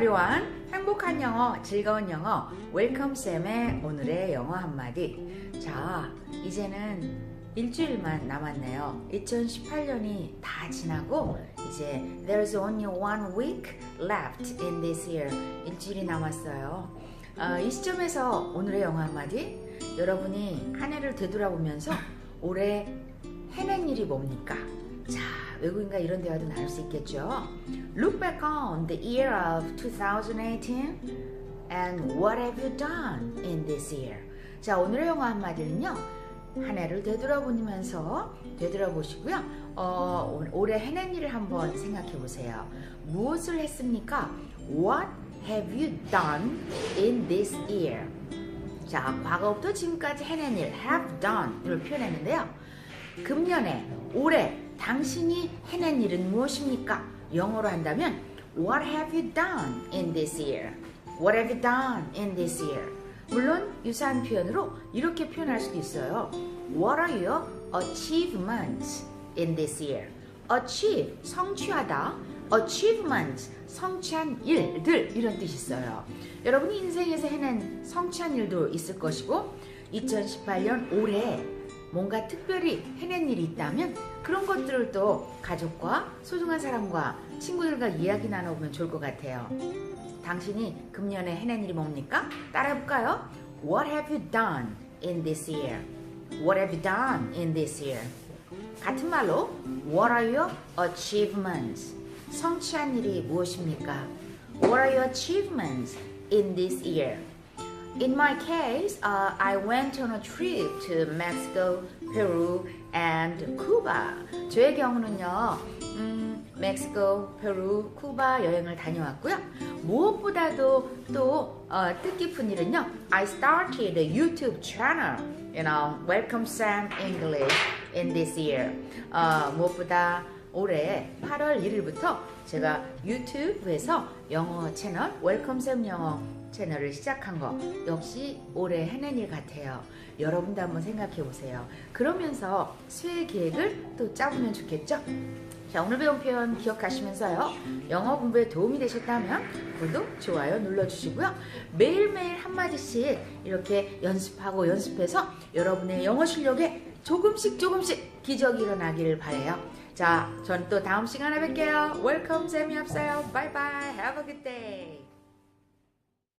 everyone. 행복한 영어, 즐거운 영어. 웰컴 쌤의 오늘의 영어 한마디. 자, 이제는 일주일만 남았네요. 2018년이 다 지나고 이제 there's only one week left in this year. 일주일이 남았어요. 어, 이 시점에서 오늘의 영어 한마디. 여러분이 한 해를 되돌아보면서 올해 해낸 일이 뭡니까? 자, 외국인과 이런 대화도 나눌 수 있겠죠. Look back on the year of 2018 and what have you done in this year? 자, 오늘의 영어 한마디는요. 한 해를 되돌아보면서 되돌아보시고요. 어, 올- 올해 해낸 일을 한번 생각해 보세요. 무엇을 했습니까? What have you done in this year? 자, 과거부터 지금까지 해낸 일, have done을 표현했는데요. 금년에, 올해 당신이 해낸 일은 무엇입니까? 영어로 한다면 What have you done in this year? What have you done in this year? 물론 유사한 표현으로 이렇게 표현할 수도 있어요. What are your achievements in this year? achieve, 성취하다. achievements, 성취한 일들 이런 뜻이 있어요. 여러분이 인생에서 해낸 성취한 일도 있을 것이고 2018년 올해 뭔가 특별히 해낸 일이 있다면 그런 것들을 또 가족과 소중한 사람과 친구들과 이야기 나눠보면 좋을 것 같아요. 당신이 금년에 해낸 일이 뭡니까? 따라해볼까요? What have you done in this year? What have you done in this year? 같은 말로 What are your achievements? 성취한 일이 무엇입니까? What are your achievements in this year? In my case, uh, I went on a trip to Mexico, Peru, and Cuba. 저의 경우는요, 음, 멕시코, 페루, 쿠바 여행을 다녀왔고요. 무엇보다도 또 어, 뜻깊은 일은요, I started a YouTube channel, you know, Welcome Sam English in this year. 어, 무엇보다 올해 8월 1일부터 제가 유튜브에서 영어 채널 웰컴 쌤 영어 채널을 시작한 거 역시 올해 해낸 일 같아요. 여러분도 한번 생각해 보세요. 그러면서 수혜 계획을 또 짜보면 좋겠죠? 자, 오늘 배운 표현 기억하시면서요. 영어 공부에 도움이 되셨다면 구독, 좋아요 눌러주시고요. 매일매일 한마디씩 이렇게 연습하고 연습해서 여러분의 영어 실력에 조금씩 조금씩 기적이 일어나기를 바래요. 자, 전 또 다음 시간에 뵐게요. 웰컴 쌤이 없어요. 바이바이. Have a good day.